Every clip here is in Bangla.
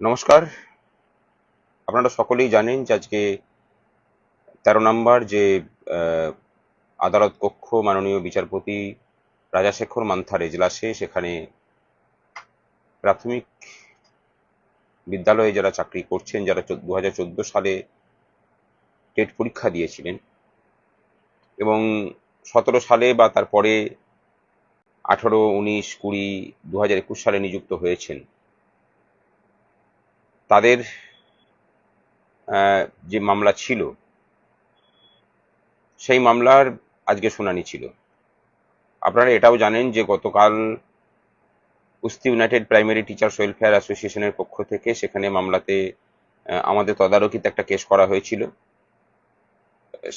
নমস্কার। আপনারা সকলেই জানেন যে আজকে তেরো নম্বর যে আদালত কক্ষ মাননীয় বিচারপতি রাজাশেখর মান্থার এজলাসে সেখানে প্রাথমিক বিদ্যালয়ে যারা চাকরি করছেন, যারা দু হাজার চোদ্দ সালে টেট পরীক্ষা দিয়েছিলেন এবং সতেরো সালে বা তারপরে আঠারো, উনিশ, কুড়ি দু সালে নিযুক্ত হয়েছেন। তাদের যে মামলা ছিল, সেই মামলার আজকে শুনানি ছিল। আপনারা এটাও জানেন যে গতকাল কুস্তি ইউনাইটেড প্রাইমারি টিচার্স ওয়েলফেয়ার অ্যাসোসিয়েশনের পক্ষ থেকে সেখানে মামলাতে আমাদের তদারকিতে একটা কেস করা হয়েছিল।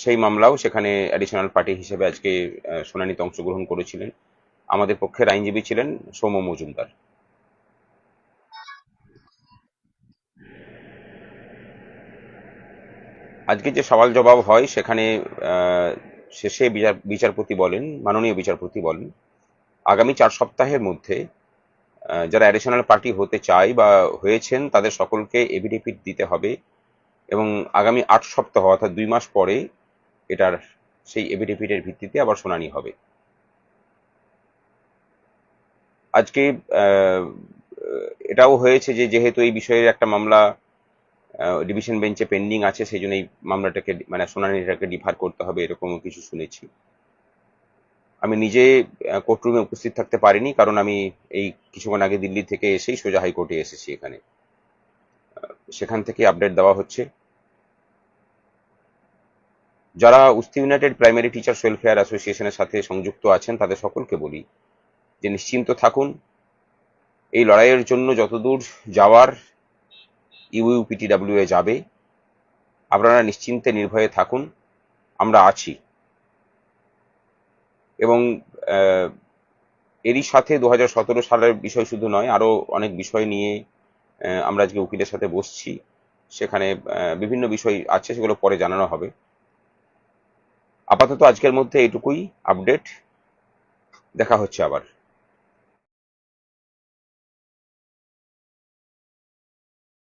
সেই মামলাও সেখানে অ্যাডিশনাল পার্টি হিসেবে আজকে শুনানিতে অংশগ্রহণ করেছিলেন। আমাদের পক্ষের আইনজীবী ছিলেন সৌম্য মজুমদার। আজকে যে সওয়াল জবাব হয়, সেখানে শেষে বিচার, বিচারপতি বলেন, মাননীয় বিচারপতি বলেন, আগামী চার সপ্তাহের মধ্যে যারা অ্যাডিশনাল পার্টি হতে চায় বা হয়েছেন, তাদের সকলকে এভিডেভিট দিতে হবে এবং আগামী আট সপ্তাহ অর্থাৎ দুই মাস পরে এটার সেই এভিডেভিটের ভিত্তিতে আবার শুনানি হবে। আজকে এটাও হয়েছে যে যেহেতু এই বিষয়ের একটা মামলা ডিভিশন বেঞ্চে পেন্ডিং আছে সেই জন্য এই মামলাটাকে মানে শুনানিটাকে ডিফার করতে হবে, এরকমও কিছু শুনেছি। আমি নিজে কোর্টরুমে উপস্থিত থাকতে পারিনি, কারণ আমি এই কিছুক্ষণ আগে দিল্লি থেকে এসেই সোজা হাইকোর্টে এসেছি এখানে। সেখান থেকে আপডেট দেওয়া হচ্ছে। যারা উস্তি ইউনাইটেড প্রাইমারি টিচার্স ওয়েলফেয়ার অ্যাসোসিয়েশনের সাথে সংযুক্ত আছেন, তাদের সকলকে বলি যে নিশ্চিন্ত থাকুন। এই লড়াইয়ের জন্য যতদূর যাওয়ার ইউইউপিটিডাব্লিউ এ যাবে। আপনারা নিশ্চিন্তে নির্ভয়ে থাকুন। আমরা আছি। এবং এরই সাথে দু হাজার সতেরো সালের বিষয় শুধু নয়, আরও অনেক বিষয় নিয়ে আমরা আজকে উকিলের সাথে বসছি। সেখানে বিভিন্ন বিষয় আছে, সেগুলো পরে জানানো হবে। আপাতত আজকের মধ্যে এটুকুই, আপডেট। দেখা হচ্ছে আবার।